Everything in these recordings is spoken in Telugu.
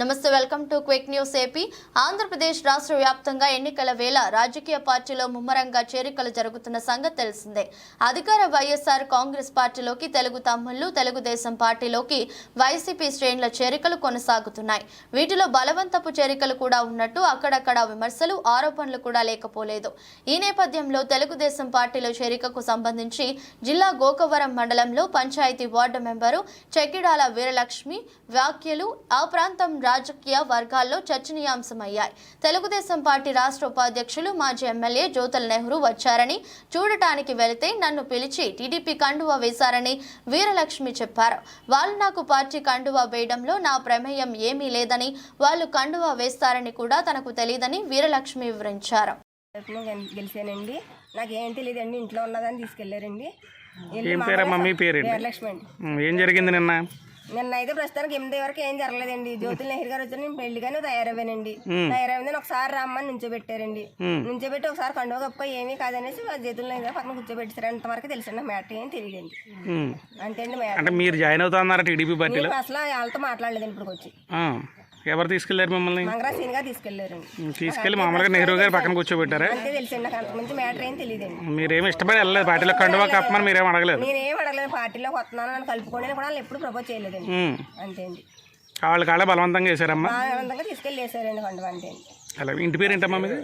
నమస్తే welcome to quick news AP. Andhra Pradesh రాష్ట్ర వ్యాప్తంగా ఎన్నికల వేళ రాజకీయ పార్టీలో ముమ్మరంగా చేరికలు జరుగుతున్న సంగతి తెలిసిందే. అధికార వైఎస్ఆర్ కాంగ్రెస్ పార్టీలోకి తెలుగు తమ్ముళ్ళు తెలుగుదేశం పార్టీలోకి వైసీపీ శ్రేణుల చేరికలు కొనసాగుతున్నాయి. వీటిలో బలవంతపు చేరికలు కూడా ఉన్నట్టు అక్కడక్కడ విమర్శలు ఆరోపణలు కూడా లేకపోలేదు. ఈ నేపథ్యంలో తెలుగుదేశం పార్టీలో చేరికకు సంబంధించి జిల్లా గోకవరం మండలంలో పంచాయతీ వార్డు మెంబరు చెక్కిడాల వీరలక్ష్మి వ్యాఖ్యలు ఆ ప్రాంతం రాజకీయ వర్గాల్లో చర్చనీయాంశమయ్యాయి. తెలుగుదేశం పార్టీ రాష్ట్ర ఉపాధ్యక్షులు మాజీ ఎమ్మెల్యే జ్యోతుల నెహ్రూ వచ్చారని చూడటానికి వెళితే నన్ను పిలిచి టీడీపీ కండువా వేశారని వీరలక్ష్మి చెప్పారు. వాళ్ళు నాకు పార్టీ కండువా వేయడంలో నా ప్రమేయం ఏమీ లేదని వాళ్ళు కండువా వేస్తారని కూడా తనకు తెలియదని వీరలక్ష్మి వివరించారు. గెలిచానండి. నాకు ఏం తెలియదండి ఇంట్లో ఉన్నదని తీసుకెళ్ళారండి. పేరమ్మా మీ ఏం జరిగింది నిన్న? నిన్న అయితే ప్రస్తుతానికి ఎనిమిది వరకు ఏం జరగలేదండి. జ్యోతుల నెహ్రూ గారు వచ్చి నేను పెళ్ళిగానే తయారవ్వానండి. తయారైందని ఒకసారి రమ్మని నుంచోబెట్టారండి. నుంచోబెట్టి ఒకసారి కండువ గొప్ప ఏమీ కాదనేసి ఆ జ్యోతుల నెహ్రూ గారు పక్కన కూర్చోబెట్టారు. అంతవరకు తెలుసండి మ్యాటర్ ఏం తెలియదండి. అంతే అండి మీరు జాయిన్ అవుతా టీడీపీ పార్టీలో? అసలు వాళ్ళతో మాట్లాడలేదండి ఇప్పుడు వచ్చి ఎవరు తీసుకెళ్ళారు మిమ్మల్ని? తీసుకెళ్ళి మామూలుగా నెహ్రూ గారు పక్కన కూర్చోబెట్టారా? అంతే తెలుసండి నాకు అంతకుమించి మ్యాటర్ ఏం తెలియదండి మీరేమి ఇష్టపడి వెళ్ళలేదు పార్టీలో కండువా కప్పమని మీరేం అడగలేదు. నేనేం అడగలేదు పార్టీలోకి వస్తున్నాను నన్ను కలుపుకోండి అని కూడా వాళ్ళు ఎప్పుడు ప్రపోజ్ చేయలేదండి. ఉమ్, అంతే అండి. వాళ్ళ కాళ్ళే బలవంతంగా చేశారమ్మా ఆనందంగా తీసుకెళ్ళి వేసారండి కొండ అంతే అండి అలా ఇంటి పేరు ఏంటమ్మా మీది?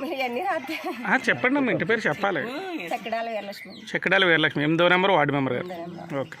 మీరు ఇవన్నీ రాత్రి ఆ, చెప్పండి అమ్మా ఇంటి పేరు చెప్పాలి. చక్కడాల వీరలక్ష్మి. చెక్కడాల వీరలక్ష్మి ఎనిమిదో నెంబర్ వార్డు మెంబర్ గారు. ఓకే.